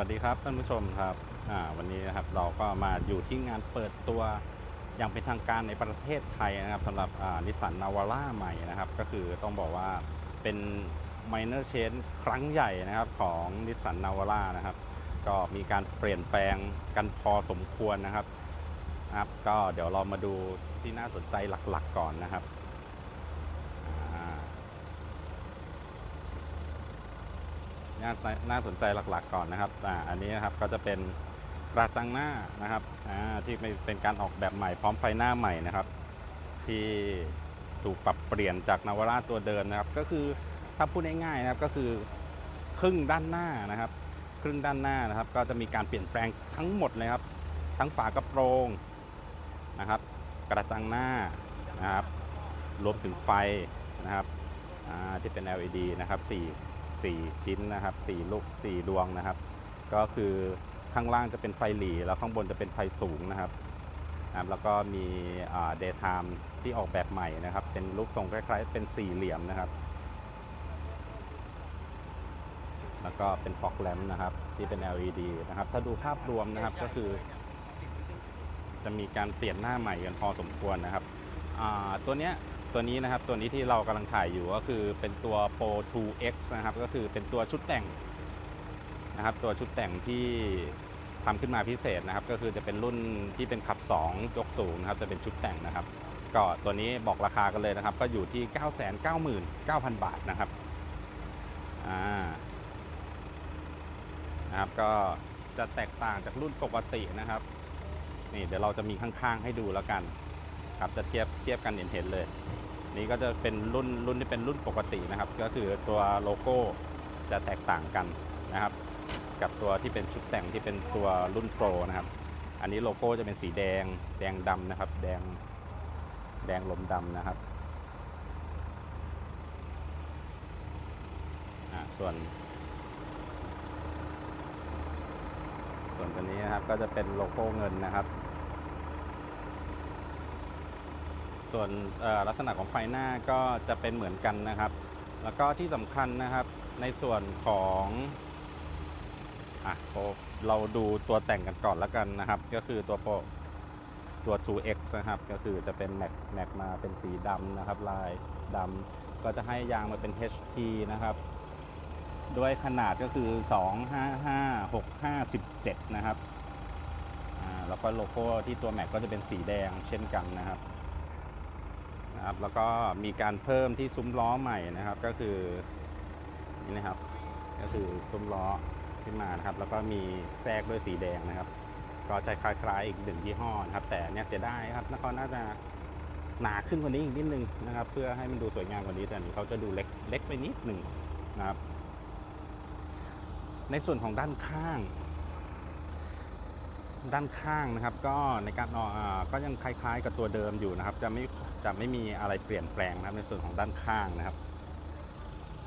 วัสดีครับท่านผู้ชมครับวันนี้นะครับเราก็มาอยู่ที่งานเปิดตัวอย่างเป็นทางการในประเทศไทยนะครับสำหรับนิสสันนาวาร่าใหม่นะครับ ก็คือต้องบอกว่าเป็น minor change ครั้งใหญ่นะครับของนิสสันนาวาร่านะครับ ก็มีการเปลี่ยนแปลงกันพอสมควรนะครับนะครับ ก็เดี๋ยวเรามาดูที่น่าสนใจหลักๆก่อนนะครับอ่า น่าน่าสนใจหลักๆก่อนนะครับอ่าอันนี้นะครับก็จะเป็นกระจังหน้านะครับอ่าที่เป็นการออกแบบใหม่พร้อมไฟหน้าใหม่นะครับ ที่ถูกปรับเปลี่ยนจากนาวาร่าตัวเดิมนะครับ ก็คือถ้าพูดง่ายๆนะครับก็คือครึ่งด้านหน้านะครับ ครึ่งด้านหน้านะครับ ก็จะมีการเปลี่ยนแปลงทั้งหมดเลยครับ ทั้งฝากระโปรงนะครับ กระจังหน้านะครับรวมถึงไฟนะครับที่เป็น LED นะครับ4 4 ชิ้นนะครับ 4 ลูก 4 ดวงนะครับ ก็คือข้างล่างจะเป็นไฟหลีแล้วข้างบนจะเป็นไฟสูงนะครับแล้วก็มีเดย์ไทม์ที่ออกแบบใหม่นะครับ เป็นรูปทรงคล้ายๆ เป็นสี่เหลี่ยมนะครับ แล้วก็เป็นฟอกแลมนะครับ ที่เป็น LED นะครับ ถ้าดูภาพรวมนะครับก็คือ จะมีการเปลี่ยนหน้าใหม่กันพอสมควรนะครับตัวเนี้ย ตัวนี้นะครับตัวนี้ที่เรากำลังถ่ายอยู่ก็คือเป็นตัว Pro 2X นะครับ ก็คือเป็นตัวชุดแต่งนะครับ ตัวชุดแต่งที่ทำขึ้นมาพิเศษนะครับ ก็คือจะเป็นรุ่นที่เป็นขับ 2 ยกสูงนะครับ จะเป็นชุดแต่งนะครับ ก็ตัวนี้บอกราคากันเลยนะครับ ก็อยู่ที่ 999,000 บาทนะครับอ่านะครับก็จะแตกต่างจากรุ่นปกตินะครับ นี่เดี๋ยวเราจะมีข้างๆให้ดูแล้วกัน ครับจะเทียบเทียบกันเห็นเห็นเลย นี่ก็จะเป็นรุ่นรุ่นที่เป็นรุ่นปกตินะครับ ก็คือตัวโลโก้จะแตกต่างกันนะครับ กับตัวที่เป็นชุดแต่งที่เป็นตัวรุ่นโปรนะครับ อันนี้โลโก้จะเป็นสีแดงแดงดำนะครับ แดงแดงลมดำนะครับส่วน ส่วนตัวนี้นะครับก็จะเป็นโลโก้เงินนะครับ ส่วนลักษณะของไฟหน้าก็จะเป็นเหมือนกันนะครับ แล้วก็ที่สำคัญนะครับในส่วนของอะเราดูตัวแต่งกันก่อนแล้วกันนะครับ ก็คือตัวโปรตัว 2X นะครับ ก็คือจะเป็นแม็กแม็กมาเป็นสีดำนะครับ ลายดำก็จะให้ยางมาเป็น HT นะครับด้วยขนาดก็คือ 255 65 17นะครับ แล้วก็โลโก้ที่ตัวแม็กก็จะเป็นสีแดงเช่นกันนะครับ นะครับ แล้วก็มีการเพิ่มที่ซุ้มล้อใหม่นะครับ ก็คือนี่นะครับ ก็คือซุ้มล้อขึ้นมานะครับ แล้วก็มีแทรกด้วยสีแดงนะครับ ก็จะคล้ายๆอีกหนึ่งยี่ห้อนะครับ แต่เนี่ยเสียดายครับนครน่าจะหนาขึ้นกว่านี้อีกนิดนึงนะครับ เพื่อให้มันดูสวยงามกว่านี้ แต่นี้เขาจะดูเล็กเล็กไปนิดหนึ่งนะครับ ในส่วนของด้านข้าง ด้านข้างนะครับ ก็ในการออกก็ยังคล้ายๆกับตัวเดิมอยู่นะครับ จะไม่ จะไม่มีอะไรเปลี่ยนแปลงนะครับในส่วนของด้านข้างนะครับ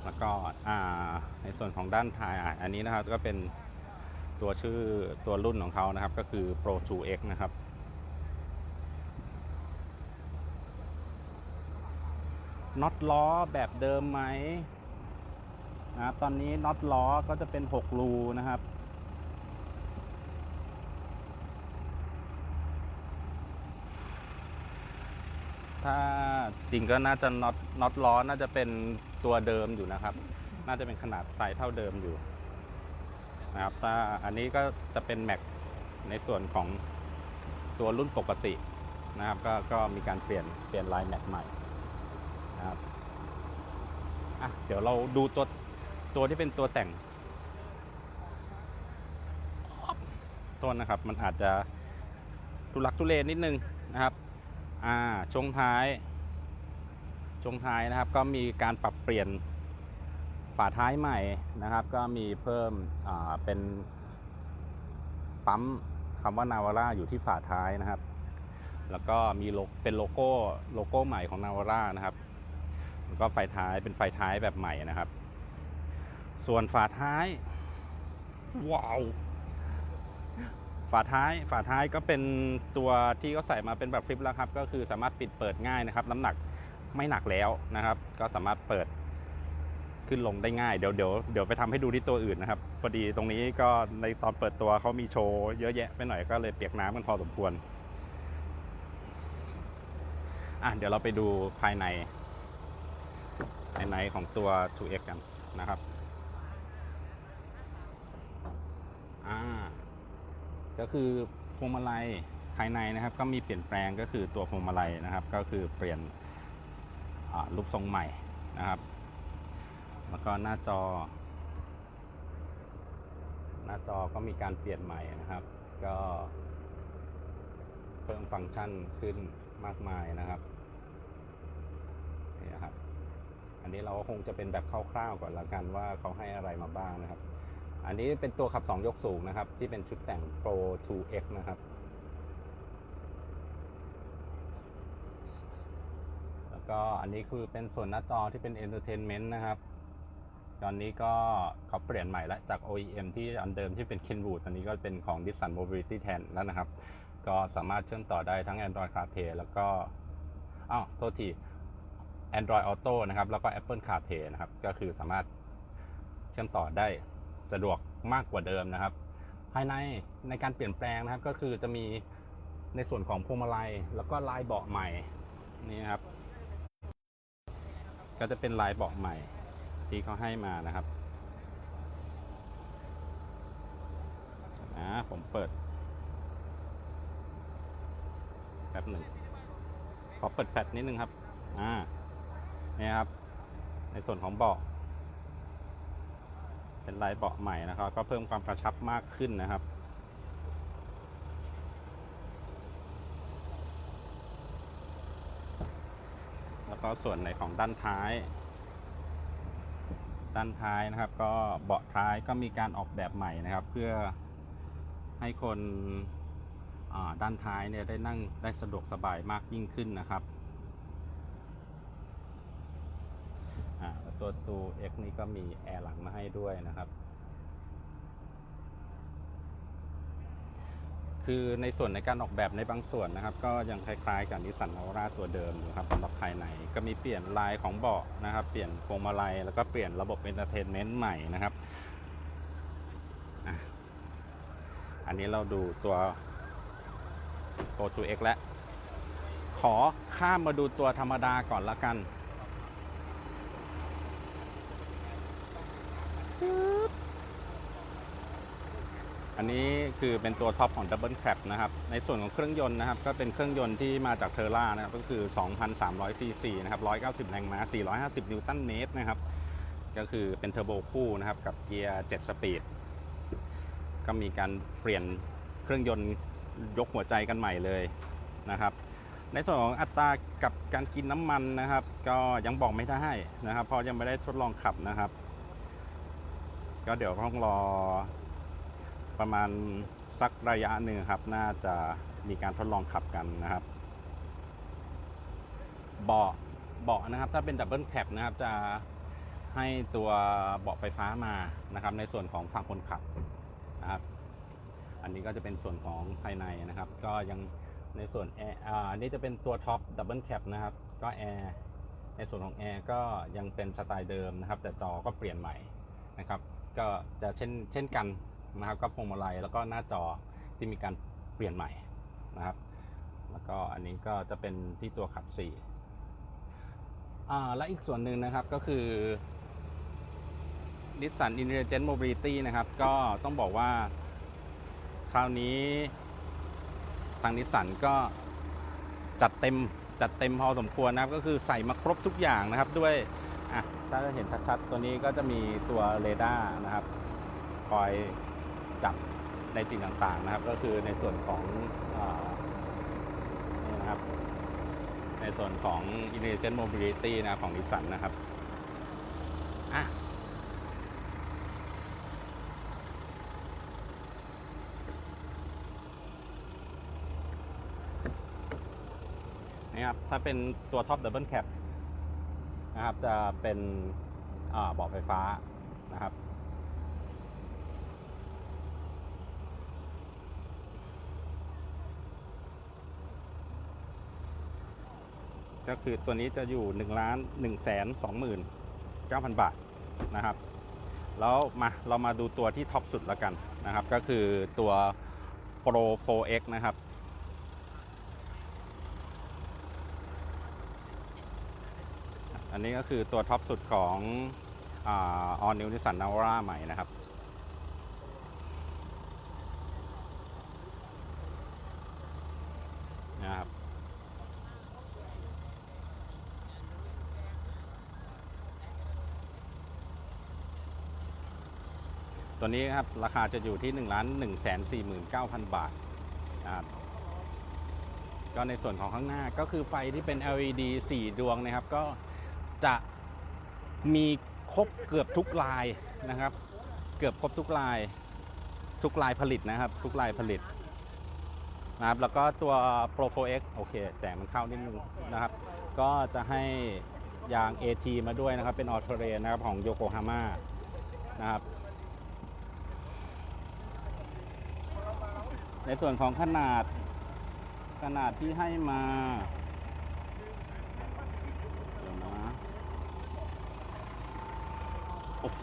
แล้วก็ในส่วนของด้านท้ายอันนี้นะครับก็เป็นตัวชื่อตัวรุ่นของเขานะครับ ก็คือ Pro 2X นะครับน็อตล้อแบบเดิมไหมนะครับตอนนี้น็อตล้อก็จะเป็น 6 รูนะครับ ถ้าจริงก็น่าจะน็อตน็อตล้อน่าจะเป็นตัวเดิมอยู่นะครับ น่าจะเป็นขนาดไซส์เท่าเดิมอยู่นะครับถ้าอันนี้ก็จะเป็นแม็กในส่วนของตัวรุ่นปกตินะครับ ก็ก็มีการเปลี่ยนเปลี่ยนลายแม็กใหม่นะครับอะเดี๋ยวเราดูตัวตัวที่เป็นตัวแต่งต้นนะครับ มันอาจจะทุลักทุเลนิดนึงนะครับ อ่าช่วงท้ายช่วงท้ายนะครับ ก็มีการปรับเปลี่ยนฝาท้ายใหม่นะครับ ก็มีเพิ่มเป็นปั๊มคำว่านาวาร่าอยู่ที่ฝาท้ายนะครับ แล้วก็มีโลเป็นโลโก้โลโก้ใหม่ของนาวาร่านะครับแล้วก็ไฟท้ายเป็นไฟท้ายแบบใหม่นะครับ ส่วนฝาท้าย ว้าว ฝาท้ายฝาท้ายก็เป็นตัวที่เขาใส่มาเป็นแบบฟลิปแล้วครับ ก็คือสามารถปิดเปิดง่ายนะครับ น้ำหนักไม่หนักแล้วนะครับ ก็สามารถเปิดขึ้นลงได้ง่ายเดี๋ยวเดี๋ยวเดี๋ยวไปทำให้ดูที่ตัวอื่นนะครับพอดีตรงนี้ก็ในตอนเปิดตัวเขามีโชว์เยอะแยะไปหน่อยก็เลยเปียกน้ำกันพอสมควรอะเดี๋ยวเราไปดูภายใน ภายในของตัว 2X กันนะครับอ่า ก็คือพวงมาลัยภายในนะครับ ก็มีเปลี่ยนแปลงก็คือตัวพวงมาลัยนะครับ ก็คือเปลี่ยนรูปทรงใหม่นะครับ แล้วก็หน้าจอ หน้าจอก็มีการเปลี่ยนใหม่นะครับ ก็เพิ่มฟังก์ชันขึ้นมากมายนะครับนี่นะครับ อันนี้เราก็คงจะเป็นแบบคร่าวๆก่อนละกันว่าเขาให้อะไรมาบ้างนะครับ อันนี้เป็นตัวขับ 2 ยกสูงนะครับ ที่เป็นชุดแต่ง Pro 2X นะครับ แล้วก็อันนี้คือเป็นส่วนหน้าจอที่เป็น Entertainment นะครับ ตอนนี้ก็เขาเปลี่ยนใหม่แล้วจาก OEM ที่อันเดิมที่เป็น Kenwood ตอนนี้ก็เป็นของ Nissan Mobility แทนแล้วนะครับ ก็สามารถเชื่อมต่อได้ทั้ง Android CarPlay แล้วก็อ้าวโทษที Android Auto นะครับ แล้วก็ Apple CarPlay นะครับ ก็คือสามารถเชื่อมต่อได้ สะดวกมากกว่าเดิมนะครับ ภายในในการเปลี่ยนแปลงนะครับก็คือจะมีในส่วนของพวงมาลัย แล้วก็ลายเบาะใหม่นี่ครับ ก็จะเป็นลายเบาะใหม่ที่เขาให้มานะครับนะผมเปิดแป๊บหนึ่งขอเปิดแฟลชนิดนึงครับอ่าเนี่ยครับ ในส่วนของเบาะ เป็นลายเบาะใหม่นะครับ ก็เพิ่มความกระชับมากขึ้นนะครับ แล้วก็ส่วนในของด้านท้าย ด้านท้ายนะครับ ก็เบาะท้ายก็มีการออกแบบใหม่นะครับ เพื่อให้คนด้านท้ายเนี่ยได้นั่งได้สะดวกสบายมากยิ่งขึ้นนะครับอ่าแล้ว ตัวตู X นี่ก็มีแอร์หลังมาให้ด้วยนะครับ คือในส่วนในการออกแบบในบางส่วนนะครับ ก็ยังคล้ายๆกับนิสสันนาวาตัวเดิมอยู่ครับสำหรับภายในก็มีเปลี่ยนลายของเบาะนะครับ เปลี่ยนพวงมาลัยแล้วก็เปลี่ยนระบบเอนเตอร์เทนเมนต์ใหม่นะครับอันนี้เราดูตัว Pro 2X แล้วขอข้ามมาดูตัวธรรมดาก่อนละกัน อันนี้คือเป็นตัวท็อปของ Double Cab นะครับ ในส่วนของเครื่องยนต์นะครับ ก็เป็นเครื่องยนต์ที่มาจากเทอร่านะครับ ก็คือ 2,300 cc นะครับ 190 แรงม้า 450 นิวตันเมตรนะครับ ก็คือเป็นเทอร์โบคู่นะครับ กับเกียร์ 7 สปีด ก็มีการเปลี่ยนเครื่องยนต์ยกหัวใจกันใหม่เลยนะครับ ในส่วนของอัตรากับการกินน้ำมันนะครับ ก็ยังบอกไม่ได้นะครับ เพราะยังไม่ได้ทดลองขับนะครับ ก็เดี๋ยวต้องรอประมาณสักระยะหนึ่งครับ น่าจะมีการทดลองขับกันนะครับ เบาะเบาะนะครับ ถ้าเป็นดับเบิลแคปนะครับ จะให้ตัวเบาะไฟฟ้ามานะครับ ในส่วนของฝั่งคนขับนะครับ อันนี้ก็จะเป็นส่วนของภายในนะครับ ก็ยังในส่วนแอร์อันนี้จะเป็นตัวท็อปดับเบิลแคปนะครับ ก็แอร์ในส่วนของแอร์ก็ยังเป็นสไตล์เดิมนะครับ แต่จอก็เปลี่ยนใหม่นะครับ ก็จะเช่นเช่นกันนะครับก็พวงมาลัยแล้วก็หน้าจอที่มีการเปลี่ยนใหม่นะครับ แล้วก็อันนี้ก็จะเป็นที่ตัวขับ4อ่าและอีกส่วนหนึ่งนะครับก็คือ Nissan Intelligent Mobility นะครับ ก็ต้องบอกว่า คราวนี้ทางนิสสันก็จัดเต็มจัดเต็มพอสมควรนะครับ ก็คือใส่มาครบทุกอย่างนะครับด้วย อะถ้าจะเห็นชัดๆ ตัวนี้ก็จะมีตัวเรดาร์นะครับ คอยจับในสิ่งต่างๆนะครับ ก็คือในส่วนของอนี่นะครับ ในส่วนของ Intelligent Mobility นะของนิสสันนะครับอะนะครับถ้าเป็นตัวท็อปดับเบิลแคป นะครับ จะเป็นอ่าเบาะไฟฟ้านะครับ ก็คือตัวนี้จะอยู่1ล้าน1แสน2หมื่น9,000บาทนะครับ แล้วมาเรามาดูตัวที่ท็อปสุดแล้วกันนะครับ ก็คือตัว Pro 4X นะครับ นนี้ก็คือตัวท็อปสุดของอ All New Nissan Navara ใหม่นะครับ นะครับ ตัวนี้ครับ ราคาจะอยู่ที่1นึ่งล้านหนึ่งแสนสี่หมื่นเก้าพันบาทนะครับก็ในส่วนของข้างหน้าก็คือไฟที่เป็น LED 4 ดวงนะครับ ก็ จะมีครบเกือบทุกลายนะครับ เกือบครบทุกลาย ทุกลายผลิตนะครับ ทุกลายผลิตนะครับแล้วก็ตัว Pro 4X โอเค แสงมันเข้านิดนึงนะครับ ก็จะให้ยาง AT มาด้วยนะครับ เป็นออ t เทเรนนะครับของโยโกฮาม่านะครับ ในส่วนของขนาดขนาดที่ให้มา เดี๋ยวนะ โอ้โห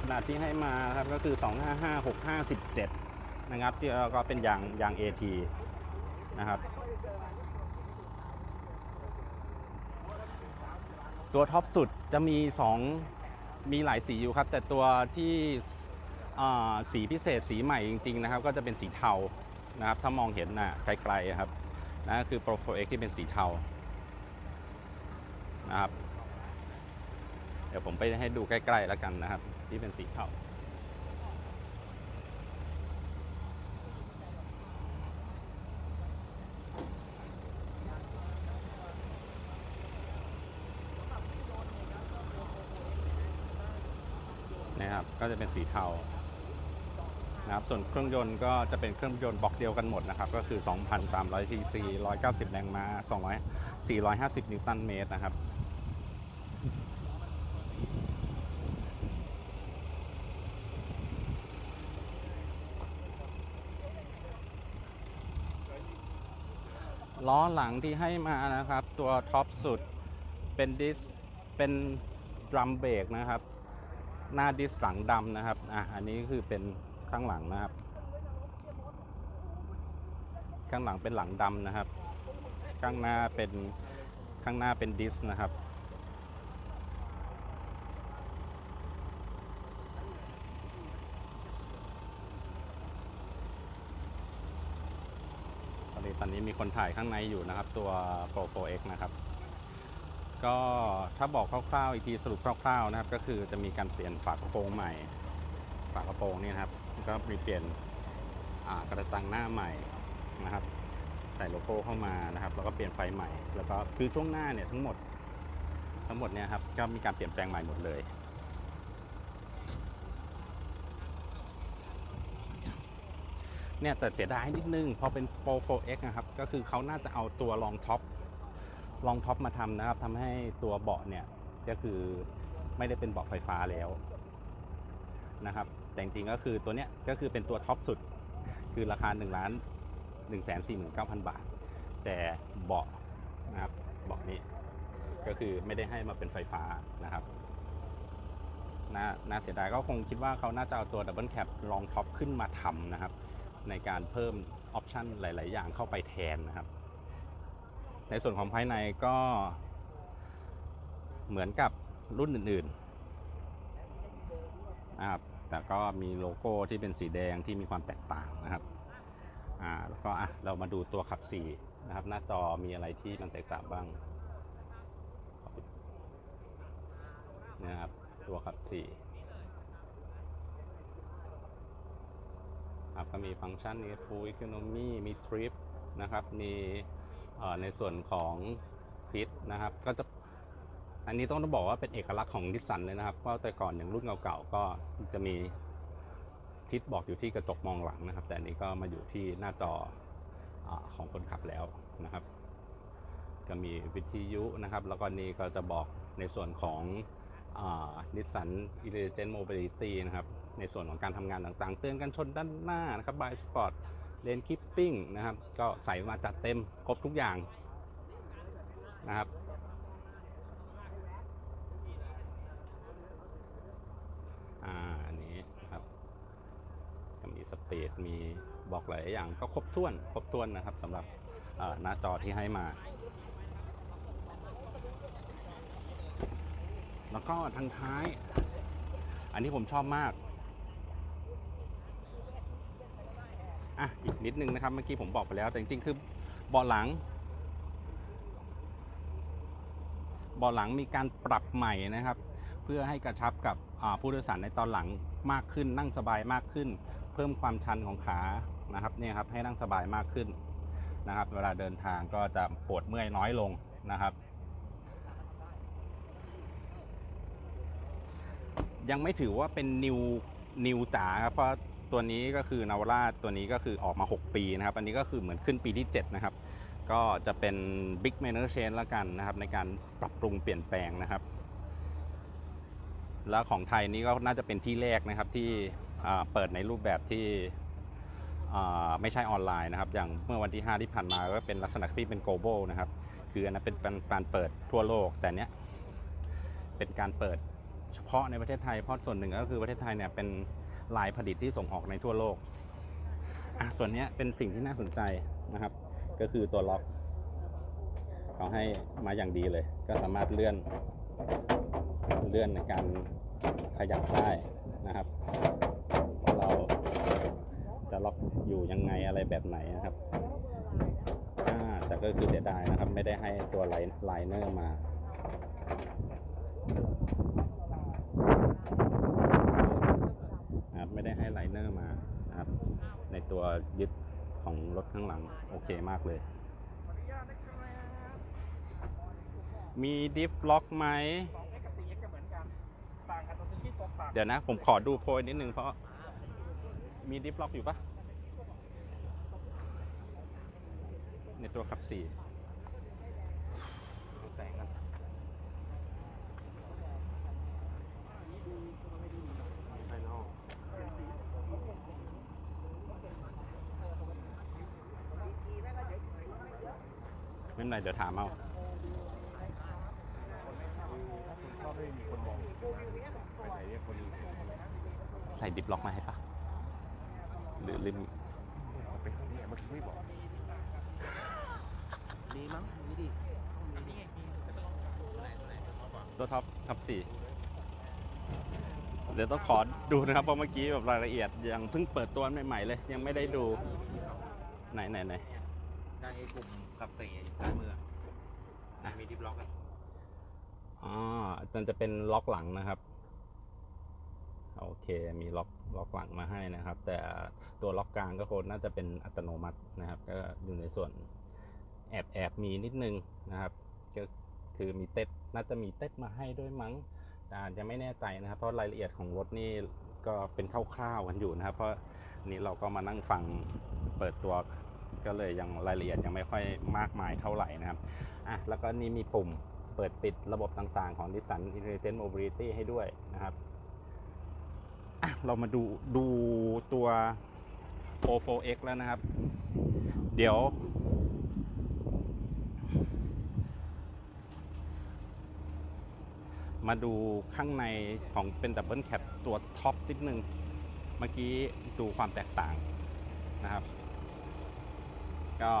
ขนาดที่ให้มาครับก็คือ 255657 นะครับที่แล้วก็เป็นยางยาง AT นะครับ ตัวท็อปสุดจะมี 2 มีหลายสีอยู่ครับ แต่ตัวที่อ่าสีพิเศษสีใหม่จริง ๆ นะครับ ก็จะเป็นสีเทานะครับ ถ้ามองเห็นน่ะไกลๆครับนั่นก็คือ Pro 4X ที่เป็นสีเทานะครับ ดี๋ยวผมไปให้ดูใกล้ๆแล้วกันนะครับ ที่เป็นสีเทานะครับก็จะเป็นสีเทานะครับส่วนเครื่องยนต์ก็จะเป็นเครื่องยนต์บล็อกเดียวกันหมดนะครับ ก็คือ 2,300ซีซี190 แรงม้า200 450 นิวตันเมตรนะครับ ล้อหลังที่ให้มานะครับ ตัวท็อปสุดเป็นดิสเป็นดรัมเบรกนะครับ หน้าดิสหลังดำนะครับอะอันนี้คือเป็นข้างหลังนะครับ ข้างหลังเป็นหลังดำนะครับ ข้างหน้าเป็นข้างหน้าเป็นดิสนะครับ ตอนนี้มีคนถ่ายข้างในอยู่นะครับ ตัว Pro 4X นะครับ ก็ถ้าบอกคร่าวๆ อีกทีสรุปคร่าวๆนะครับ ก็คือจะมีการเปลี่ยนฝากระโปรงใหม่ ฝากระโปรงนี่นะครับ ก็มีเปลี่ยนกระจังหน้าใหม่นะครับใส่โลโก้เข้ามานะครับ แล้วก็เปลี่ยนไฟใหม่ แล้วก็คือช่วงหน้าเนี่ยทั้งหมดทั้งหมดเนี่ยครับก็มีการเปลี่ยนแปลงใหม่หมดเลย เนี่ยแต่เสียดายนิดนึงพอเป็น Pro 4X นะครับ ก็คือเขาน่าจะเอาตัวรองท็อปรองท็อปมาทำนะครับทำให้ตัวเบาะเนี่ยก็คือไม่ได้เป็นเบาะไฟฟ้าแล้วนะครับ แต่จริงก็คือตัวเนี้ยก็คือเป็นตัวท็อปสุด คือราคา1ล้าน1 4 9 0 0 0 บาท แต่เบาะนะครับเบาะนี้ก็คือไม่ได้ให้มาเป็นไฟฟ้านะครับน่าน่าเสียดายก็คงคิดว่าเขาน่าจะเอาตัวดับเบิลแคปรองท็อปขึ้นมาทำนะครับ ในการเพิ่มออปชันหลาย ๆ อย่างเข้าไปแทนนะครับ ในส่วนของภายในก็เหมือนกับรุ่นอื่นๆนะครับแต่ก็มีโลโก้ที่เป็นสีแดงที่มีความแตกต่างนะครับอ่าแล้วก็อะเรามาดูตัวขับสีนะครับ หน้าจอมีอะไรที่มันแตกต่างบ้างนะครับตัวขับสี ครับก็มีฟังก์ชันนี้ Full Economy มี Trip นะครับมีในส่วนของพิษนะครับก็จะอันนี้ต้องบอกว่าเป็นเอกลักษณ์ของดิสสันเลยนะครับเพราะแต่ก่อนอย่างรุ่นเก่าๆก็จะมีทิศบอกอยู่ที่กระจกมองหลังนะครับ แต่อันนี้ก็มาอยู่ที่หน้าจออของคนขับแล้วนะครับ ก็มีวิทยุนะครับ แล้วก็นี่ก็จะบอกในส่วนของนิสสันอิเลเจนโมบิลิตี้นะครับ ในส่วนของการทำงานต่างๆ เตือนกันชนด้านหน้านะครับบายสปอร์ตเลนคิปปิ้งนะครับ ก็ใส่มาจัดเต็มครบทุกอย่างนะครับอันนี้นครับมีสเปดมีบอกหลายอย่างก็ครบถ้วน ครบถ้วนนะครับสำหรับหน้าจอที่ให้มา แล้วก็ทางท้าย อันนี้ผมชอบมาก อะอีกนิดนึงนะครับเมื่อกี้ผมบอกไปแล้ว แต่จริงๆคือเบาะหลังเบาะหลังมีการปรับใหม่นะครับ เพื่อให้กระชับกับผู้โดยสารในตอนหลังมากขึ้น นั่งสบายมากขึ้น เพิ่มความชันของขานะครับเนี่ยครับให้นั่งสบายมากขึ้นนะครับ เวลาเดินทางก็จะปวดเมื่อยน้อยลงนะครับ ยังไม่ถือว่าเป็นนิวนิวจ๋าครับเพราะ ตัวนี้ก็คือนาวาร่าตัวนี้ก็คือออกมา 6 ปีนะครับ อันนี้ก็คือเหมือนขึ้นปีที่ 7 นะครับ ก็จะเป็น Big Manner Change แล้วกันนะครับ ในการปรับปรุงเปลี่ยนแปลงนะครับ แล้วของไทยนี่ก็น่าจะเป็นที่แรกนะครับที่เปิดในรูปแบบที่ไม่ใช่ออนไลน์นะครับ อย่างเมื่อวันที่ 5 ที่ผ่านมาก็เป็นลักษณะที่เป็น global นะครับ คืออันนั้นเป็นการเปิดทั่วโลก แต่เนี้ยเป็นการเปิดเฉพาะในประเทศไทย เพราะส่วนหนึ่งก็คือประเทศไทยเนี่ยเป็น ลายผลิตที่ส่งออกในทั่วโลกอะส่วนนี้เป็นสิ่งที่น่าสนใจนะครับ ก็คือตัวล็อกเขาให้มาอย่างดีเลย ก็สามารถเลื่อนเลื่อนในการขยับได้นะครับ เราจะล็อกอยู่ยังไงอะไรแบบไหนนะครับแต่ก็คือเสียดายนะครับ ไม่ได้ให้ตัวไลไลเนอร์มา นะครับ ไม่ได้ให้ไลเนอร์มานะครับ ในตัวยึดของรถข้างหลังโอเคมากเลย มีดิฟล็อกไหมเหมือนกันต่างกันตรงที่ตัวปรับเดี๋ยวนะ ผมขอดูโพยนิดนึงเพราะมีดิฟล็อกอยู่ปะในตัวขับสี่ดูแสงกันภายนอก ไม่เป็นเดี๋ยวถามเอาใส่ดิฟล็อกมาให้ปะหรือลืมสเปคนี้มันไม่บอกมีมั้งมีดิตัวท็อปท็อปสี่เดี๋ยวต้องขอดูนะครับเพราะเมื่อกี้แบบรายละเอียดยังเพิ่งเปิดตัวใหม่ๆเลย ยังไม่ได้ดู ไหนไหนไหน ได้ปุ่มขับสี่ซ้ายมืออะมีดิฟล็อกอะอ๋อมันจะเป็นล็อกหลังนะครับ โอเค มีล็อกล็อกหลังมาให้นะครับ แต่ตัวล็อกกลางก็คงน่าจะเป็นอัตโนมัตินะครับ ก็อยู่ในส่วนแอบแอบมีนิดนึงนะครับ ก็คือมีเต็ดน่าจะมีเต็ดมาให้ด้วยมั้งแต่อาจจะไม่แน่ใจนะครับ เพราะรายละเอียดของรถนี่ก็เป็นคร่าวๆกันอยู่นะครับ เพราะนี่เราก็มานั่งฟังเปิดตัว ก็เลยยังรายละเอียดยังไม่ค่อยมากมายเท่าไหร่นะครับอะแล้วก็นี่มีปุ่มเปิดปิดระบบต่างๆของ Nissan Intelligent Mobility ให้ด้วยนะครับอะเรามาดูดูตัว O4X แล้วนะครับ เดี๋ยว มาดูข้างในของเป็นดับเบิลแคปตัวท็อปนิดนึง เมื่อกี้ดูความแตกต่างนะครับ ก็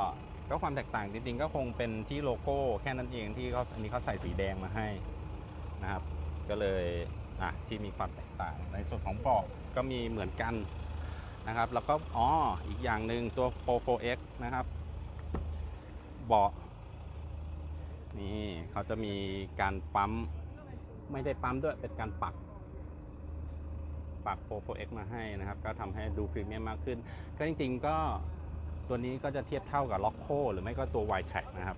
ก็ความแตกต่างจริงๆก็คงเป็นที่โลโก้แค่นั้นเองที่เขาอันนี้เขาใส่สีแดงมาให้นะครับ ก็เลยอะที่มีความแตกต่างในส่วนของเบาะก็มีเหมือนกันนะครับ แล้วก็อ๋ออีกอย่างหนึ่งตัว Pro 4X นะครับเบาะนี่เขาจะมีการปั๊ม ไม่ได้ปั๊มด้วยเป็นการปัก ปัก Pro 4X มาให้นะครับ ก็ทำให้ดูพรีเมียมมากขึ้น ก็จริงๆก็ ตัวนี้ก็จะเทียบเท่ากับ l o c k o หรือไม่ก็ตัว y t r a c k นะครับ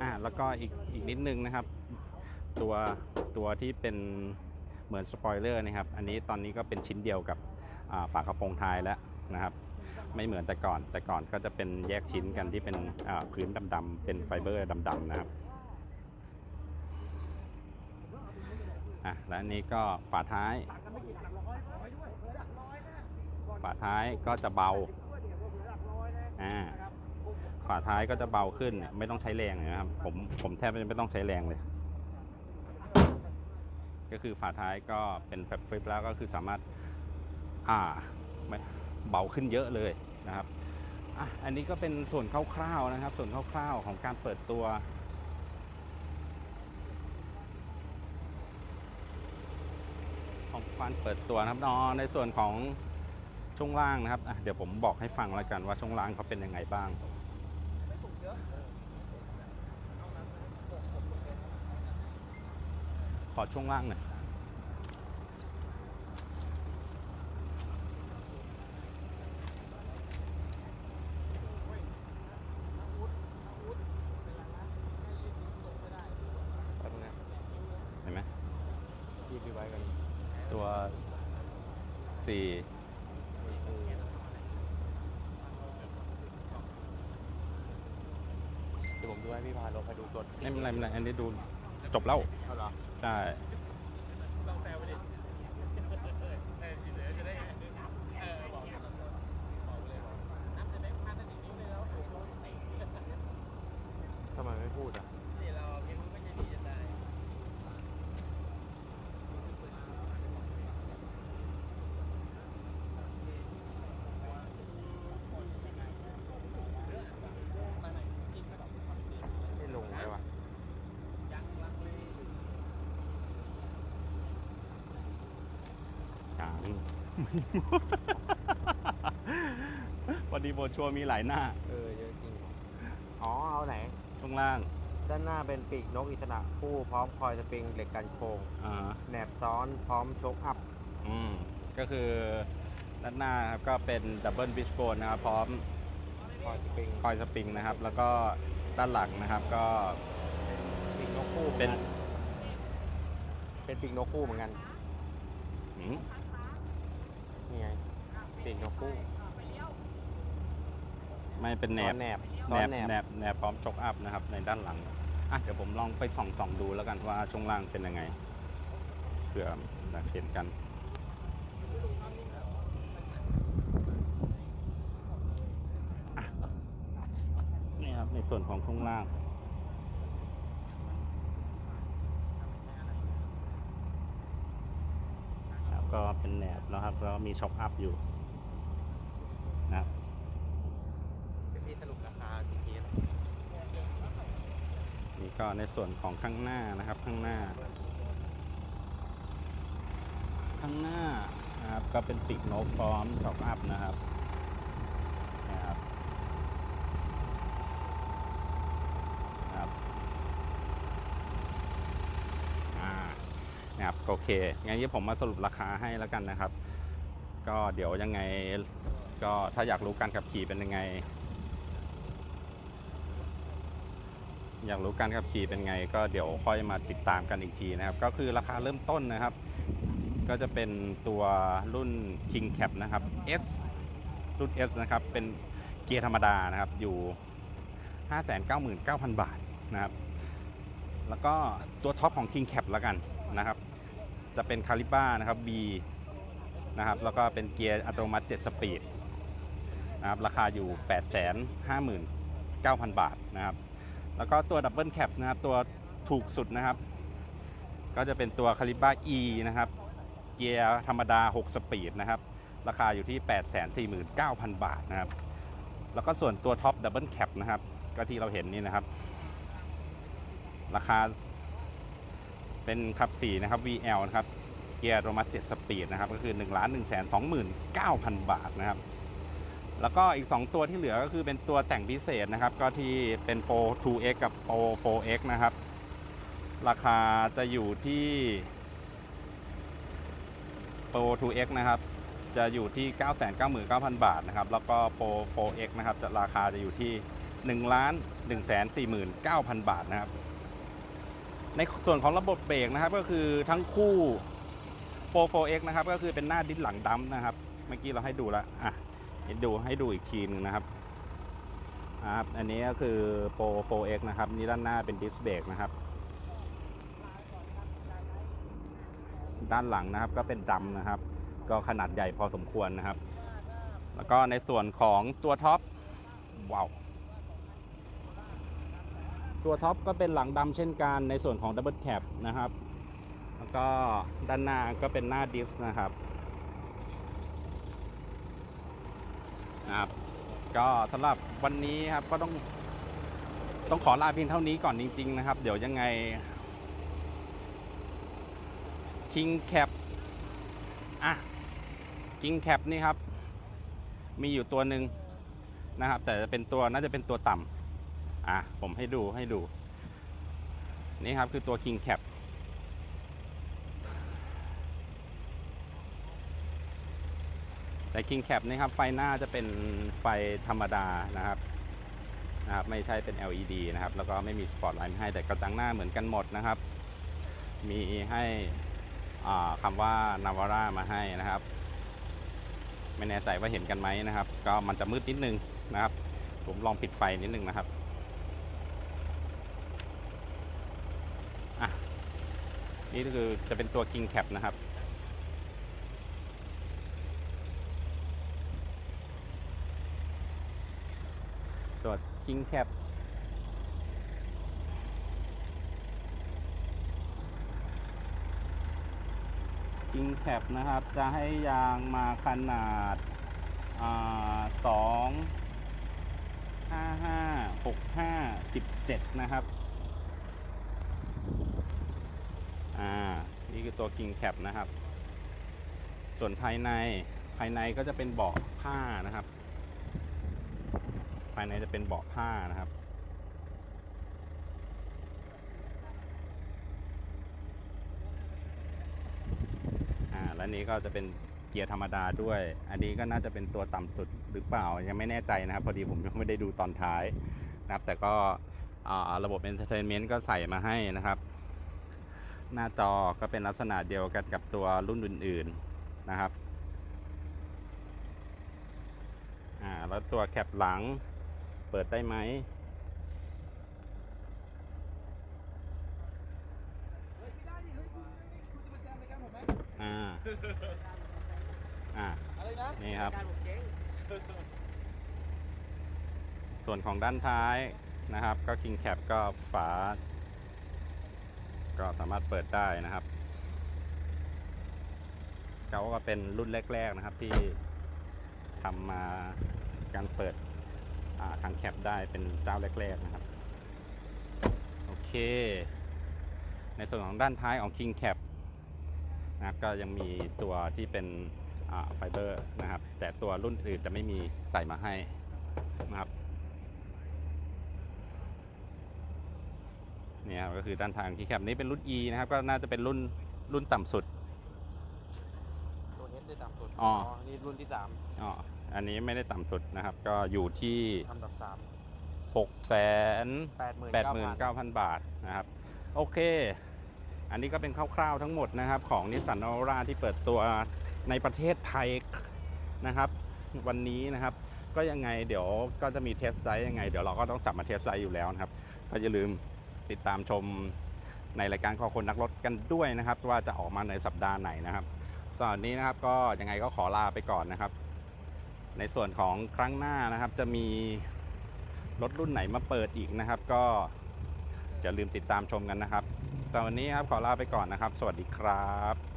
อ่าแล้วก็อีกอีกนิดนึงนะครับ ตัวตัวที่เป็นเหมือนสปอยเลอร์นะครับ อันนี้ตอนนี้ก็เป็นชิ้นเดียวกับฝากระโปรงท้ายแล้วนะครับ ไม่เหมือนแต่ก่อนแต่ก่อนก็จะเป็นแยกชิ้นกันที่เป็นพื้นดำๆเป็นไฟเบอร์ดำๆนะครับ อะและนี้ก็ฝาท้าย ฝาท้ายก็จะเบาอ่าฝาท้ายก็จะเบาขึ้นไม่ต้องใช้แรงนะครับผมผมแทบจะไม่ต้องใช้แรงเลย ก็คือฝาท้ายก็เป็นแบบฟลิปแล้วก็คือสามารถอ่าเบาขึ้นเยอะเลยนะครับอะอันนี้ก็เป็นส่วนคร่าวๆนะครับ ส่วนคร่าวๆของการเปิดตัว ของการเปิดตัวนะครับนอในส่วนของช่วงล่างนะครับเดี๋ยวผมบอกให้ฟังแล้วกันว่าช่วงล่างเขาเป็นยังไงบ้างขอช่วงล่างหน่อย แป๊บนึงนะ เห็นไหม พี่พี่ไว้กัน ตัวสี่ เดี๋ยวผมดูให้พี่พาลงไปดูตัวไม่เป็นไรไม่เป็นไรอันนี้ดูจบแล้วเอาเหรอ ใช่ ทำไมไม่พูดอะ ไม่ลงเลยวะ จางวันดีโบชัวร์มีหลายหน้าเออเยอะจริง อ๋อ เอาไหน ช่วงล่างด้านหน้าเป็นปีกนกอิสระคู่พร้อมคอยสปริงเหล็กกันโค้งอ่าแหนบซ้อนพร้อมโชคอัพ อืมก็คือด้านหน้าครับก็เป็นดับเบิลบิชโบนนะครับพร้อมคอยสปริงคอยสปริงนะครับ แล้วก็ด้านหลังนะครับก็ ปีกนกคู่เป็นเป็นปีกนกคู่เหมือนกัน หืมนี่ไง ปีกนกคู่ไม่เป็นแหนซ้อบนแหนบแหซ้อนนบแหนบแหนบแหนบพร้อมชกอัพนะครับ ในด้านหลังอะเดี๋ยวผมลองไปส่องส่องดูแล้วกันว่าช่วงล่างเป็นยังไงเผื่อจะเห็นกันอะนี่ครับในส่วนของช่วงล่าง ครับก็เป็นแหนบนะครับแล้วก็มีช็อคอัพอยู่ นะครับเป็นพี่สรุปราคาทีทีนี่ก็ในส่วนของข้างหน้านะครับข้างหน้า ข้างหน้านะครับก็เป็นปีกนกพร้อมช็อคอัพนะครับนะครับครับอ่านะครับโอเคงั้นที่ผมมาสรุปราคาให้แล้วกันนะครับ ก็เดี๋ยวยังไง ก็ถ้าอยากรู้การขับขี่เป็นยังไง อยากรู้การขับขี่เป็นไง ก็เดี๋ยวค่อยมาติดตามกันอีกทีนะครับ ก็คือราคาเริ่มต้นนะครับ ก็จะเป็นตัวรุ่น King Cap นะครับ S รุ่น S นะครับ เป็นเกียร์ธรรมดานะครับ อยู่ 599,000 บาทนะครับ แล้วก็ตัวท็อปของ King Cap แล้วกันนะครับ จะเป็นคาลิบ้านะครับ B นะครับ แล้วก็เป็นเกียร์อัตโนมัติ 7 สปีด นะครับราคาอยู่ 859,000 บาทนะครับ แล้วก็ตัวดับเบิลแคปนะครับตัวถูกสุดนะครับ ก็จะเป็นตัวคาลิบ้า E นะครับ เกียร์ธรรมดา 6 สปีดนะครับ ราคาอยู่ที่ 849,000 บาทนะครับ แล้วก็ส่วนตัวท็อปดับเบิลแคปนะครับ ก็ที่เราเห็นนี่นะครับ ราคาเป็นขับ 4 นะครับ VL นะครับ เกียร์โนมัติ7สปีดนะครับ ก็คือ 1 1 2 9 0 0 0 บาทนะครับ แล้วก็อีก 2 ตัวที่เหลือก็คือเป็นตัวแต่งพิเศษนะครับ ก็ที่เป็น Pro 2X กับ Pro 4X นะครับ ราคาจะอยู่ที่ Pro 2X นะครับ จะอยู่ที่ 999,000 บาทนะครับ แล้วก็ Pro 4X นะครับจะราคาจะอยู่ที่1ล้าน1 4 9 0 0 0 บาทนะครับ ในส่วนของระบบเบรกนะครับก็คือทั้งคู่ Pro 4X นะครับก็คือเป็นหน้าดิสหลังดัมนะครับ เมื่อกี้เราให้ดูแล้วอะ ให้ดูให้ดูอีกทีหนึงนะครับครับ อันนี้ก็คือ Pro 4X นะครับ นี่ด้านหน้าเป็นดิสเบรกนะครับ ด้านหลังนะครับก็เป็นดำนะครับ ก็ขนาดใหญ่พอสมควรนะครับ แล้วก็ในส่วนของตัวท็อปว้าวตัวท็อปก็เป็นหลังดำเช่นกันในส่วนของดับเบิลแคปนะครับ แล้วก็ด้านหน้าก็เป็นหน้าดิสนะครับ นะครับ ก็สำหรับวันนี้ครับก็ต้องต้องขอลาเพียงเท่านี้ก่อนจริง ๆ นะครับ เดี๋ยวยังไง King Cap อะ King Cap นี่ครับ มีอยู่ตัวหนึ่งนะครับ แต่จะเป็นตัวน่าจะเป็นตัวต่ำอะ ผมให้ดูให้ดู นี่ครับคือตัว King Cap แต่ King Cap นี่ครับไฟหน้าจะเป็นไฟธรรมดานะครับนะครับไม่ใช่เป็น LED นะครับ แล้วก็ไม่มีสปอตไลท์ให้แต่กระจังหน้าเหมือนกันหมดนะครับ มีให้คำว่านาวาร่ามาให้นะครับ ไม่แน่ใจว่าเห็นกันไหมนะครับ ก็มันจะมืดนิดนึงนะครับ ผมลองปิดไฟนิดนึงนะครับอะนี่ก็คือจะเป็นตัว King Cap นะครับ ตัว King Cap กิงแคปนะครับ จะให้ยางมาขนาดสองห้าห้าหกห้าสิบเจ็ดนะครับ อ่า นี่คือตัว King Cap นะครับ ส่วนภายในภายในก็จะเป็นเบาะผ้านะครับ ภายในจะเป็นเบาะผ้านะครับ อ่า แล้วนี้ก็จะเป็นเกียร์ธรรมดาด้วย อันนี้ก็น่าจะเป็นตัวต่ำสุดหรือเปล่า ยังไม่แน่ใจนะครับ พอดีผมยังไม่ได้ดูตอนท้ายนะครับ แต่ก็ระบบ Entertainment ก็ใส่มาให้นะครับ หน้าจอก็เป็นลักษณะเดียวกันกับตัวรุ่นอื่น ๆนะครับ่าแล้วตัวแคปหลัง ปิดได้ไหมอ่า อ่า อะไรนะนี่ครับ ส่วนของด้านท้ายนะครับ ก็ King Cap ก็ฝา ก็สามารถเปิดได้นะครับเขาก็เป็นรุ่นแรก ๆนะครับที่ทำมาการเปิด ทางแคปได้เป็นเจ้าแรกๆนะครับ โอเค ในส่วนของด้านท้ายของ King Cap นะครับก็ยังมีตัวที่เป็นไฟเบอร์นะครับ แต่ตัวรุ่นอื่นจะไม่มีใส่มาให้นะครับเนี่ยครับก็คือด้านทางที่แคปนี้เป็นรุ่น E นะครับ ก็น่าจะเป็นรุ่นรุ่นต่ำสุด ตัวเฮดได้ต่ำสุด อ๋อ นี่รุ่นที่สามอ๋อ อันนี้ไม่ได้ต่ำสุดนะครับ ก็อยู่ที่อันดับสาม6แสนแปดหมื่น89,000บาทนะครับ โอเค อันนี้ก็เป็นคร่าวๆทั้งหมดนะครับ ของนิสสันอ u ราที่เปิดตัวในประเทศไทยนะครับ วันนี้นะครับ ก็ยังไงเดี๋ยวก็จะมีเทสไ i ยังไง เดี๋ยวเราก็ต้องจับมาเทสไ i อยู่แล้วนะครับ ก็อย่าลืมติดตามชมในรายการขอคนนักรถกันด้วยนะครับ ว่าจะออกมาในสัปดาห์ไหนนะครับตอนนี้นะครับก็ยังไงก็ขอลาไปก่อนนะครับ ในส่วนของครั้งหน้านะครับ จะมีรถรุ่นไหนมาเปิดอีกนะครับ ก็อย่าลืมติดตามชมกันนะครับตอนวันนี้ครับขอลาไปก่อนนะครับ สวัสดีครับ